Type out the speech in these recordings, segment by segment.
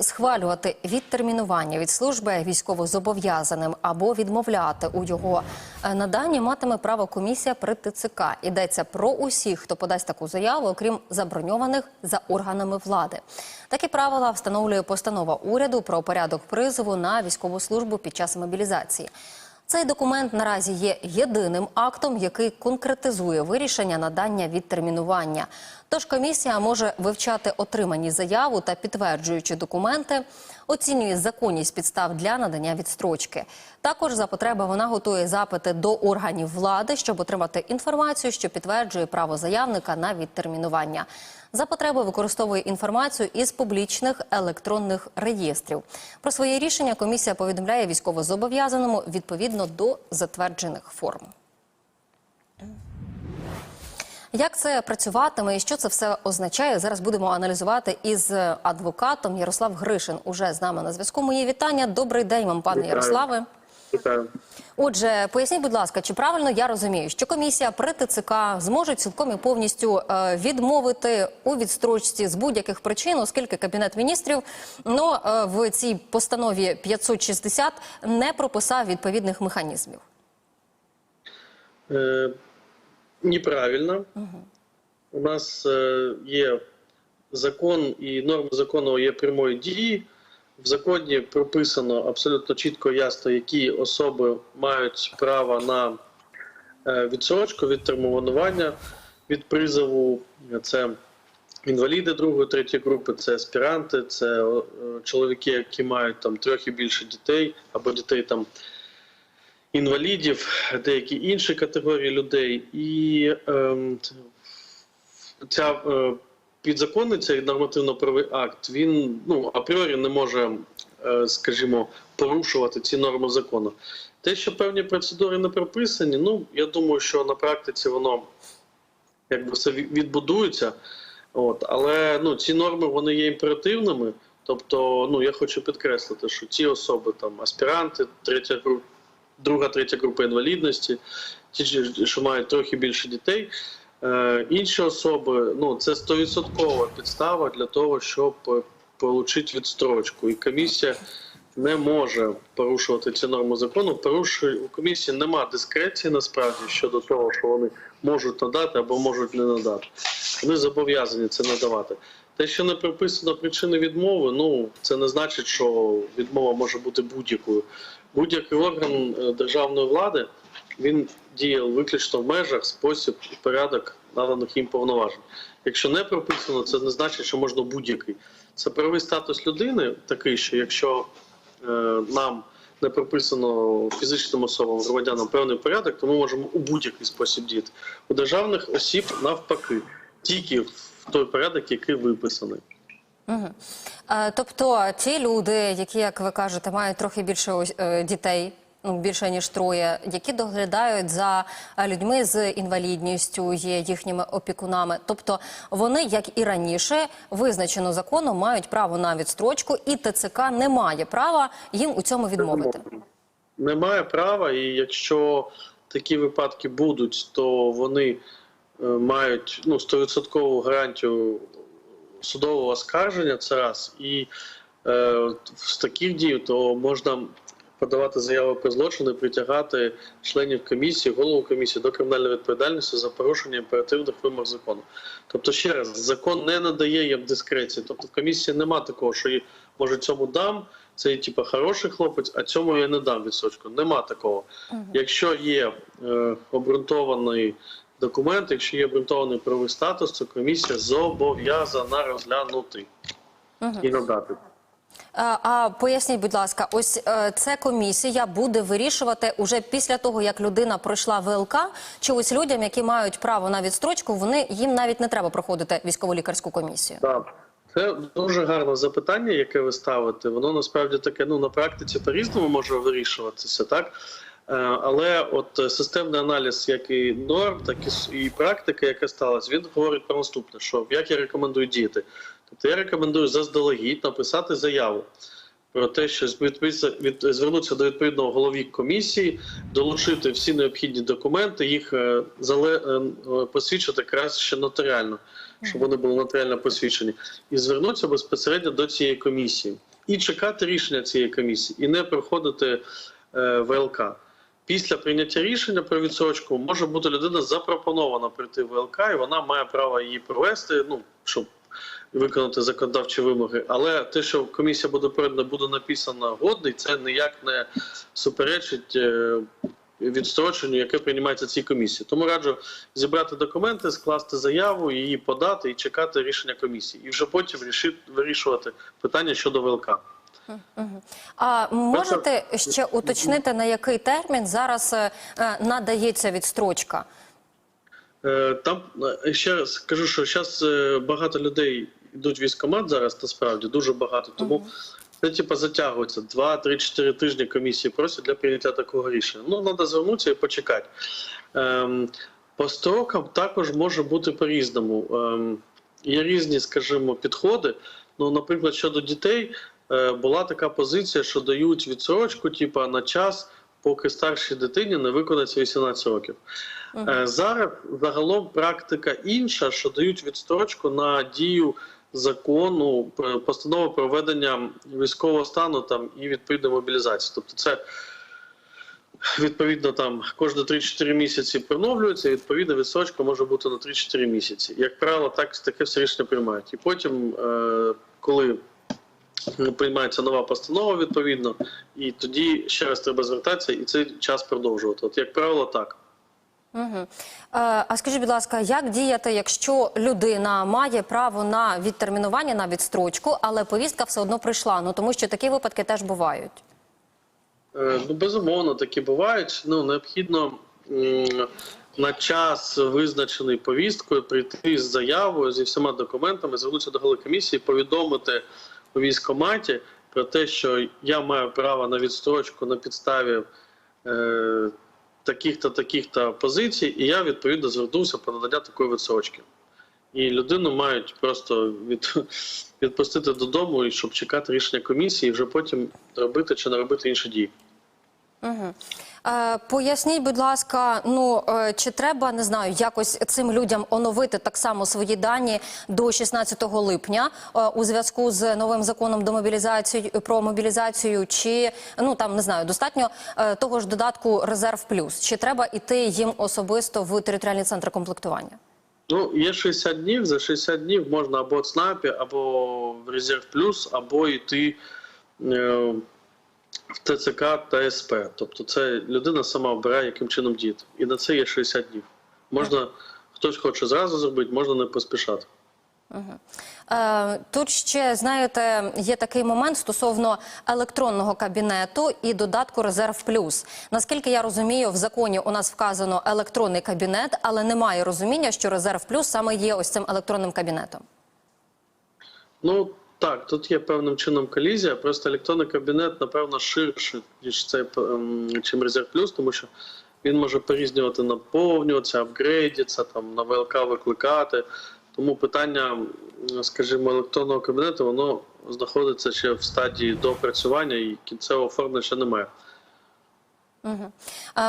Схвалювати відтермінування від служби військовозобов'язаним або відмовляти у його е, наданні матиме право комісія при ТЦК. Йдеться про усіх, хто подасть таку заяву, окрім заброньованих за органами влади. Такі правила встановлює постанова уряду про порядок призову на військову службу під час мобілізації. Цей документ наразі є єдиним актом, який конкретизує вирішення надання відтермінування. Тож комісія може вивчати отримані заяву та підтверджуючи документи, оцінює законність підстав для надання відстрочки. Також за потреби вона готує запити до органів влади, щоб отримати інформацію, що підтверджує право заявника на відтермінування. За потреби використовує інформацію із публічних електронних реєстрів. Про своє рішення комісія повідомляє військовозобов'язаному відповідно до затверджених форм. Як це працюватиме і що це все означає? Зараз будемо аналізувати із адвокатом Ярослав Гришин. Уже з нами на зв'язку. Мої вітання. Добрий день вам, пане Вітаю. Ярославе. Вітаю. Отже, поясніть, будь ласка, чи правильно я розумію, що комісія при ТЦК зможе цілком і повністю е, відмовити у відстрочці з будь-яких причин, оскільки кабінет міністрів ну, е, в цій постанові 560 не прописав відповідних механізмів. Е, неправильно. У нас е, є закон і норми закону є прямої дії. В законі прописано абсолютно чітко ясно, які особи мають право на е, відсрочку від термінування від призову. Це інваліди другої, третьої групи, це аспіранти, це е, чоловіки, які мають там трьох і більше дітей, або дітей там інвалідів, деякі інші категорії людей. І ем, ця е, підзаконний цей нормативно-правовий акт, він ну, апріорі не може, е, скажімо, порушувати ці норми закону. Те, що певні процедури не прописані, ну я думаю, що на практиці воно якби все відбудується. От, але ну, ці норми вони є імперативними. Тобто, ну я хочу підкреслити, що ці особи там аспіранти, третя група, друга, третя група інвалідності, ті, що мають трохи більше дітей. Е, інші особи, ну це 100% підстава для того, щоб е, отримати відстрочку. І комісія не може порушувати ці норми закону. Порушує у комісії немає дискреції насправді щодо того, що вони можуть надати або можуть не надати. Вони зобов'язані це надавати. Те, що не прописано причини відмови, ну це не значить, що відмова може бути будь-якою. Будь-який орган е, державної влади він діє виключно в межах, спосіб і порядок наданих їм повноважень. Якщо не прописано, це не значить, що можна будь-який. Це правовий статус людини такий, що якщо е, нам не прописано фізичним особам, громадянам певний порядок, то ми можемо у будь-який спосіб діяти. У державних осіб навпаки, тільки в той порядок, який виписаний. Тобто ті люди, які, як ви кажете, мають трохи більше е, дітей, ну більше ніж троє, які доглядають за людьми з інвалідністю, є їхніми опікунами. Тобто вони, як і раніше, визначено законом, мають право на відстрочку, і ТЦК не має права їм у цьому відмовити. Немає права, і якщо такі випадки будуть, то вони е, мають ну, 100% гарантію судового оскарження, це раз. І е, з таких дій то можна подавати заяви про злочин і притягати членів комісії, голову комісії до кримінальної відповідальності за порушення імперативних вимог закону. Тобто, ще раз, закон не надає їм дискреції. Тобто в комісії нема такого, що може цьому дам. Це типу хороший хлопець, а цьому я не дам відсочку. Нема такого. Якщо є е, обґрунтований документ, якщо є обґрунтований правовий статус, то комісія зобов'язана розглянути і надати. А, а поясніть, будь ласка, ось е, це комісія буде вирішувати уже після того, як людина пройшла ВЛК, чи ось людям, які мають право на відстрочку, вони їм навіть не треба проходити військово-лікарську комісію. Так. Це дуже гарне запитання, яке ви ставите. Воно насправді таке ну на практиці по-різному може вирішуватися, так? Е, Але от системний аналіз, як і норм, так і і практика, яка сталася, він говорить про наступне: що як я рекомендую діяти. Тобто я рекомендую заздалегідь написати заяву про те, що від, звернутися до відповідного голові комісії, долучити всі необхідні документи, їх е, зале, е, посвідчити краще нотаріально, щоб вони були нотаріально посвідчені, і звернутися безпосередньо до цієї комісії. і чекати рішення цієї комісії, і не проходити ВЛК. Після прийняття рішення про відсрочку може бути людина запропонована прийти в ВЛК, і вона має право її провести, ну щоб виконати законодавчі вимоги. Але те, що комісія буде передана, буде написано годний, це ніяк не суперечить е, відстроченню, яке приймається цій комісії. Тому раджу зібрати документи, скласти заяву, її подати і чекати рішення комісії, і вже потім вирішувати питання щодо ВЛК. А можете ще уточнити, на який термін зараз е, е, надається відстрочка? Е, Там е, ще раз кажу, що зараз багато людей йдуть в військкомат зараз, насправді дуже багато. Тому це типу затягується 2, 3, 4 тижні комісії просять для прийняття такого рішення. Ну треба звернутися і почекати. Ем, По строкам також може бути по-різному. Ем, Є різні, скажімо, підходи. Ну, наприклад, щодо дітей була така позиція, що дають відсрочку, типу, на час, поки старшій дитині не виконається 18 років. Е, Зараз загалом практика інша, що дають відстрочку на дію закону про- постанови про введення військового стану там і відповідної мобілізації. Тобто, це відповідно там кожні 3-4 місяці поновлюється, і відповідно відстрочка може бути на 3-4 місяці. Як правило, так таке все рішення приймають. І потім, е, коли приймається нова постанова, відповідно, і тоді ще раз треба звертатися, і цей час продовжувати. От як правило, так. Угу. А скажіть, будь ласка, як діяти, якщо людина має право на відтермінування на відстрочку, але повістка все одно прийшла? Ну тому що такі випадки теж бувають. Е, Ну, безумовно, такі бувають. Ну, необхідно на час визначений повісткою прийти з заявою зі всіма документами, звернутися до голови комісії, повідомити у військкоматі про те, що я маю право на відстрочку на підставі е, таких-то таких-то позицій, і я відповідно звернувся про надання такої відстрочки. І людину мають просто від, відпустити додому, щоб чекати рішення комісії, і вже потім робити чи не робити інші дії. Угу. Е, поясніть, будь ласка, ну е, чи треба не знаю, якось цим людям оновити так само свої дані до 16 липня е, у зв'язку з новим законом до мобілізації про мобілізацію, чи ну там не знаю, достатньо е, того ж додатку резерв плюс, чи треба іти їм особисто в територіальний центр комплектування? Ну, є 60 днів. За 60 днів можна або в ЦНАПі, або в Резерв Плюс, або йти е, в ТЦК та СП. Тобто це людина сама обирає, яким чином діяти. І на це є 60 днів. Можна, хтось хоче зразу зробити, можна не поспішати. Е, Тут ще знаєте, є такий момент стосовно електронного кабінету і додатку Резерв Плюс. Наскільки я розумію, в законі у нас вказано електронний кабінет, але немає розуміння, що Резерв Плюс саме є ось цим електронним кабінетом. Ну так, тут є певним чином колізія. Просто електронний кабінет, напевно, ширше ніж цей ем, чим Резерв Плюс, тому що він може порізнювати наповнюватися, апгрейдитися, там на ВЛК викликати. Тому питання, скажімо, електронного кабінету, воно знаходиться ще в стадії допрацювання і кінцевого форми ще немає.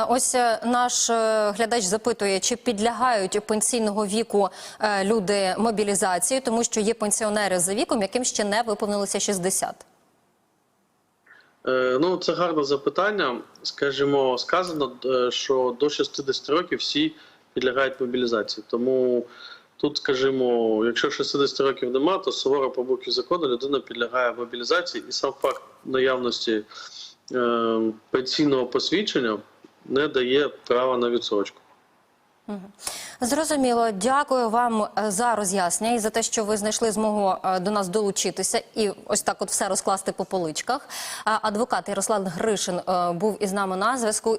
Ось е, наш е, глядач запитує, чи підлягають пенсійного віку е, люди мобілізації, тому що є пенсіонери за віком, яким ще не виповнилося 60. Е, Ну, це гарне запитання. Скажімо, сказано, що до 60 років всі підлягають мобілізації. Тому тут, скажімо, якщо 60 років нема, то суворо по букві закону людина підлягає мобілізації, і сам факт наявності пенсійного посвідчення не дає права на відсрочку. Зрозуміло, дякую вам е, за роз'яснення і за те, що ви знайшли змогу е, до нас долучитися і ось так от все розкласти по поличках. Адвокат Ярослав Гришин е, був із нами на зв'язку.